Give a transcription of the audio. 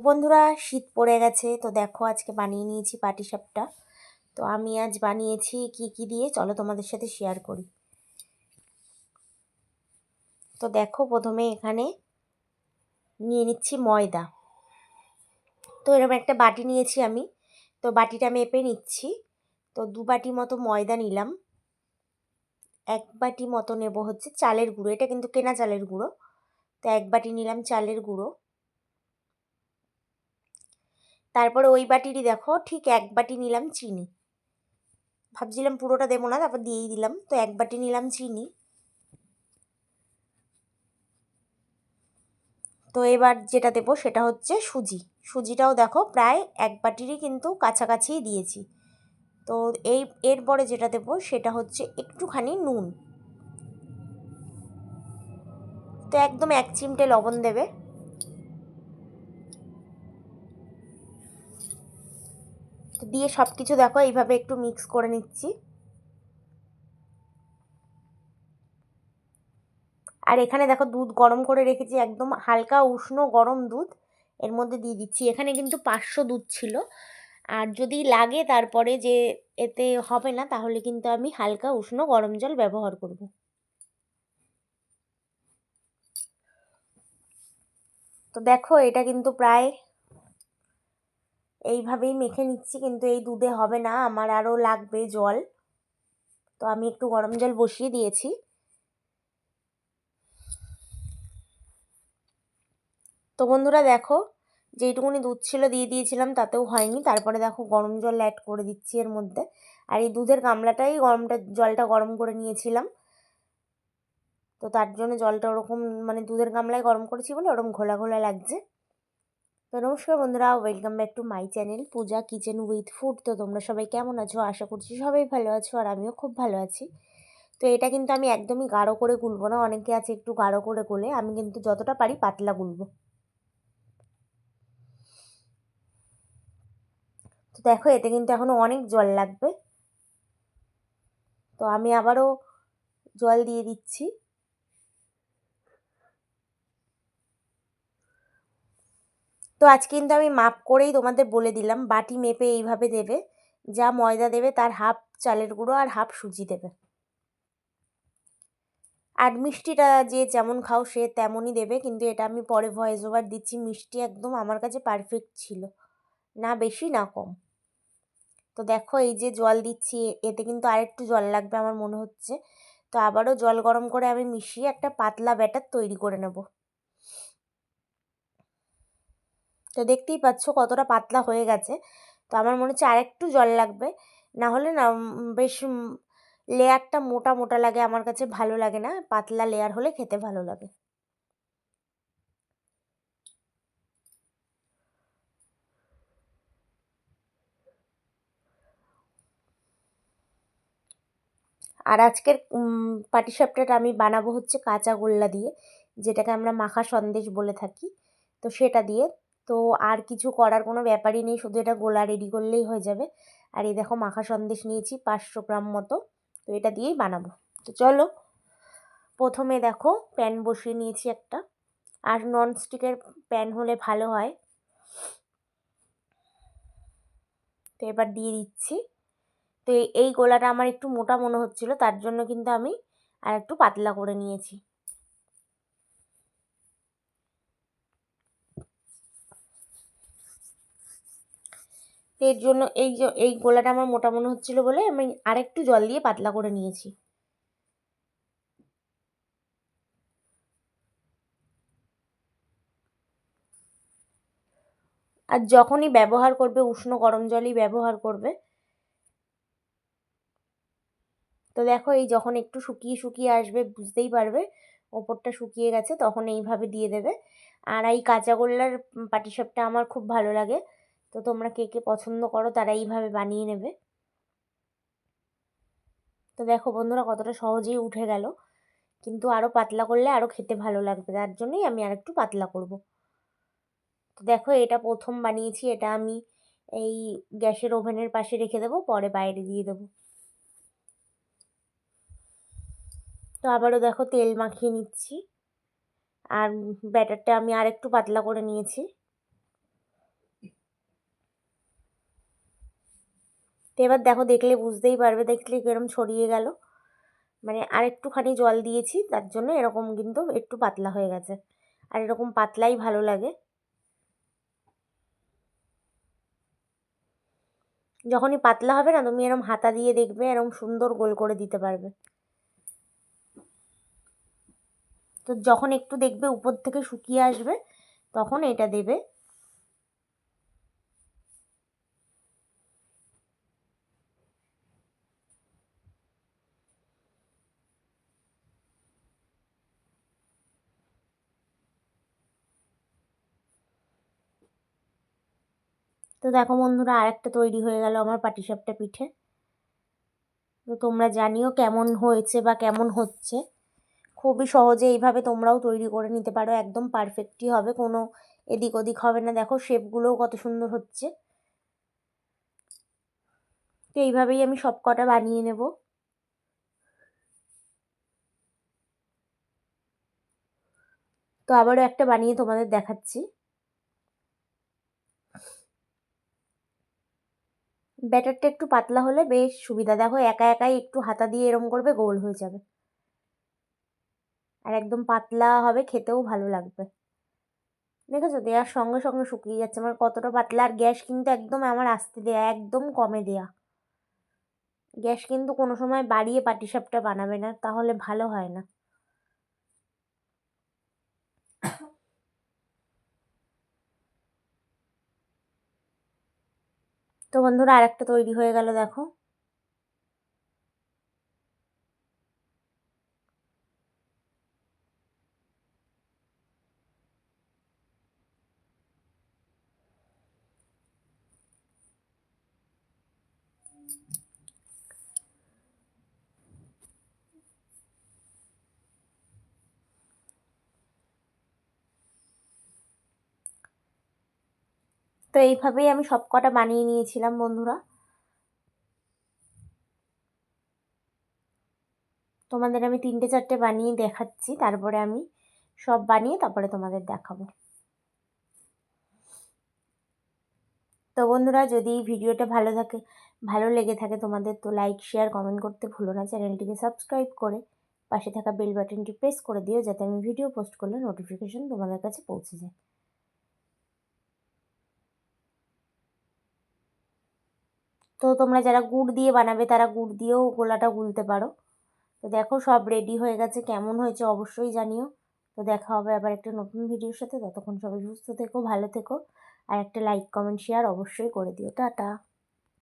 বন্ধুরা, শীত পড়ে গেছে, তো দেখো আজকে বানিয়ে নিয়েছি পাটিসাপটা। তো আমি আজ বানিয়েছি কি কি দিয়ে, চলো তোমাদের সাথে শেয়ার করি। তো দেখো প্রথমে এখানে নিয়ে নিচ্ছি ময়দা। তো এরকম একটা বাটি নিয়েছি আমি, তো বাটিটা মেপে নিচ্ছি। তো দু বাটি মতো ময়দা নিলাম। এক বাটি মতো নেব হচ্ছে চালের গুঁড়ো, এটা কিন্তু কেনা চালের গুঁড়ো। তো এক বাটি নিলাম চালের গুঁড়ো। তারপরে ওই বাটিরই দেখো, ঠিক এক বাটি নিলাম চিনি। ভাবছিলাম পুরোটা দেবো না, তারপর দিয়েই দিলাম। তো এক বাটি নিলাম চিনি। তো এবার যেটা দেবো সেটা হচ্ছে সুজি। সুজিটাও দেখো প্রায় এক বাটিরই কিন্তু কাছাকাছিই দিয়েছি। তো এই, এরপরে যেটা দেবো সেটা হচ্ছে একটুখানি নুন। তো একদম এক চিমটে লবণ দেবে। দিয়ে সব কিছু দেখো, এইভাবে একটু মিক্স করে নিচ্ছি। আর এখানে দেখো দুধ গরম করে রেখেছি, একদম হালকা উষ্ণ গরম দুধ। এর মধ্যে দিয়ে দিচ্ছি। এখানে কিন্তু পাঁচশো দুধ ছিল। আর যদি লাগে তারপরে যে এতে হবে না, তাহলে কিন্তু আমি হালকা উষ্ণ গরম জল ব্যবহার করব। তো দেখো, এটা কিন্তু প্রায় এইভাবেই মেখে নিচ্ছি, কিন্তু এই দুধে হবে না, আমার আরও লাগবে জল। তো আমি একটু গরম জল বসিয়ে দিয়েছি। তো বন্ধুরা দেখো, যেইটুকুনি দুধ ছিল দিয়ে দিয়েছিলাম, তাতেও হয়নি। তারপরে দেখো গরম জল অ্যাড করে দিচ্ছি এর মধ্যে। আর এই দুধের গামলাটাই গরমটা, জলটা গরম করে নিয়েছিলাম। তো তার জন্য জলটা ওরকম মানে দুধের গামলায় গরম করেছি বলে ওরকম ঘোলা ঘোলা লাগছে। তো নমস্কার বন্ধুরা welcome back to my channel Puja kitchen with food তো তোমরা সবাই কেমন আছো? আশা করছি সবাই ভালো আছো আর আমিও খুব ভালো আছি। তো এটা কিন্তু আমি একদমই গাঢ় করে গুলবো না, অনেকে আছে একটু গাঢ় করে গোলে, আমি কিন্তু যতটা পারি পাতলা গুলবো। তো দেখো, এতে কিন্তু এখনও অনেক জল লাগবে। তো আমি আবারও জল দিয়ে দিচ্ছি। তো আজ কিন্তু আমি মাপ করেই তোমাদের বলে দিলাম, বাটি মেপে এইভাবে দেবে, যা ময়দা দেবে তার হাফ চালের গুঁড়ো আর হাফ সুজি দেবে। আর মিষ্টিটা যে যেমন খাও সে তেমনই দেবে, কিন্তু এটা আমি পরে ভয়েস ওভার দিচ্ছি, মিষ্টি একদম আমার কাছে পারফেক্ট ছিল, না বেশি না কম। তো দেখো এই যে জল দিচ্ছি, এতে কিন্তু আরেকটু জল লাগবে আমার মনে হচ্ছে, তো আবারও জল গরম করে আমি মিশিয়ে একটা পাতলা ব্যাটার তৈরি করে নেব। তো দেখতেই পাচ্ছ কতটা পাতলা হয়ে গেছে। তো আমার মনে হচ্ছে আরেকটু জল লাগবে। না হলে না বেশ লেয়ারটা মোটা মোটা লাগে আমার কাছে, ভালো লাগে না। পাতলা লেয়ার হলে খেতে ভালো লাগে। আর আজকের পাটিসাপটাটা আমি বানাবো হচ্ছে কাঁচা গোল্লা দিয়ে, যেটাকে আমরা মাখা সন্দেশ বলে থাকি। তো সেটা দিয়ে তো আর কিছু করার কোনো ব্যাপারই নেই, শুধু এটা গোলা রেডি করলেই হয়ে যাবে। আর এই দেখো মাখা সন্দেশ নিয়েছি, পাঁচশো গ্রাম মতো। তো এটা দিয়েই বানাবো। তো চলো, প্রথমে দেখো প্যান বসিয়ে নিয়েছি একটা। আর ননস্টিকের প্যান হলে ভালো হয়। তো এবার দিয়ে দিচ্ছি। তো এই গোলাটা আমার একটু মোটা মনে হচ্ছিল, তার জন্য কিন্তু আমি আর একটু পাতলা করে নিয়েছি। এর জন্য এই এই গোলাটা আমার মোটা মনে হচ্ছিল বলে আমি আরেকটু জল দিয়ে পাতলা করে নিয়েছি। আর যখনই ব্যবহার করবে, উষ্ণ গরম জলই ব্যবহার করবে। তো দেখো, এই যখন একটু শুকিয়ে শুকিয়ে আসবে, বুঝতেই পারবে, ওপরটা শুকিয়ে গেছে, তখন এইভাবে দিয়ে দেবে। আর এই কাঁচাগোল্লার পাটিসাপটা আমার খুব ভালো লাগে। তো তোমরা কে কে পছন্দ করো তারা এইভাবে বানিয়ে নেবে। তো দেখো বন্ধুরা কতটা সহজেই উঠে গেল। কিন্তু আরও পাতলা করলে আরও খেতে ভালো লাগবে, তার জন্যই আমি আর একটু পাতলা করব। তো দেখো এটা প্রথম বানিয়েছি, এটা আমি এই গ্যাসের ওভেনের পাশে রেখে দেবো, পরে বাইরে দিয়ে দেবো। তো আবারও দেখো তেল মাখিয়ে নিচ্ছি। আর ব্যাটারটা আমি আর একটু পাতলা করে নিয়েছি। তো এবার দেখো দেখলে বুঝতেই পারবে, দেখলে কিরম ছড়িয়ে গেল। মানে আর একটুখানি জল দিয়েছি, তার জন্য এরকম কিন্তু একটু পাতলা হয়ে গেছে। আর এরকম পাতলাই ভালো লাগে। যখনই পাতলা হবে না, তুমি এরকম হাতা দিয়ে দেখবে এরকম সুন্দর গোল করে দিতে পারবে। তো যখন একটু দেখবে উপর থেকে শুকিয়ে আসবে, তখন এটা দেবে। তো দেখো বন্ধুরা, আরেকটা তৈরি হয়ে গেল আমার পাটিসাপটা পিঠে। তো তোমরা জানিও কেমন হয়েছে বা কেমন হচ্ছে। খুবই সহজে এইভাবে তোমরাও তৈরি করে নিতে পারো, একদম পারফেক্টই হবে, কোনো এদিক ওদিক হবে না। দেখো শেপগুলোও কত সুন্দর হচ্ছে। তো এইভাবেই আমি সব কটা বানিয়ে নেব। তো আবারও একটা বানিয়ে তোমাদের দেখাচ্ছি। ব্যাটারটা একটু পাতলা হলে বেশ সুবিধা দেখো একা একাই একটু হাতা দিয়ে এরম করবে গোল হয়ে যাবে। আর একদম পাতলা হবে, খেতেও ভালো লাগবে। দেখেছ? দেওয়ার সঙ্গে সঙ্গে শুকিয়ে যাচ্ছে। আমার কতটা পাতলা, আর গ্যাস কিন্তু একদম আমার আস্তে দেয়া, একদম কমে দেয়া। গ্যাস কিন্তু কোনো সময় বাড়িয়ে পাটিসাপটা বানাবে না, তাহলে ভালো হয় না। তো বন্ধুরা আরেকটা তৈরি হয়ে গেল দেখো। তো এইভাবেই আমি সব কটা বানিয়ে নিয়েছিলাম, বন্ধুরা। তোমাদের আমি তিনটে, চারটে বানিয়ে দেখাচ্ছি, তারপরে আমি সব বানিয়ে তারপরে তোমাদের দেখাবো। তো বন্ধুরা, যদি ভিডিওটা ভালো থাকে, ভালো লেগে থাকে, তোমাদের তো লাইক, শেয়ার, কমেন্ট করতে ভুলো না। চ্যানেলটিকে সাবস্ক্রাইব করে পাশে থাকা বেল বাটনটি প্রেস করে দিও, যাতে আমি ভিডিও পোস্ট করলে নোটিফিকেশন তোমাদের কাছে পৌঁছে যায়। তো তোমরা যারা গুড় দিয়ে বানাবে, তারা গুড় দিয়েও গোলাটা গুলতে পারো। তো দেখো সব রেডি হয়ে গেছে, কেমন হয়েছে অবশ্যই জানিও। তো দেখা হবে আবার একটা নতুন ভিডিওর সাথে। ততক্ষণ সবাই সুস্থ থেকো, ভালো থেকো। আর একটা লাইক কমেন্ট শেয়ার অবশ্যই করে দিও। টাটা।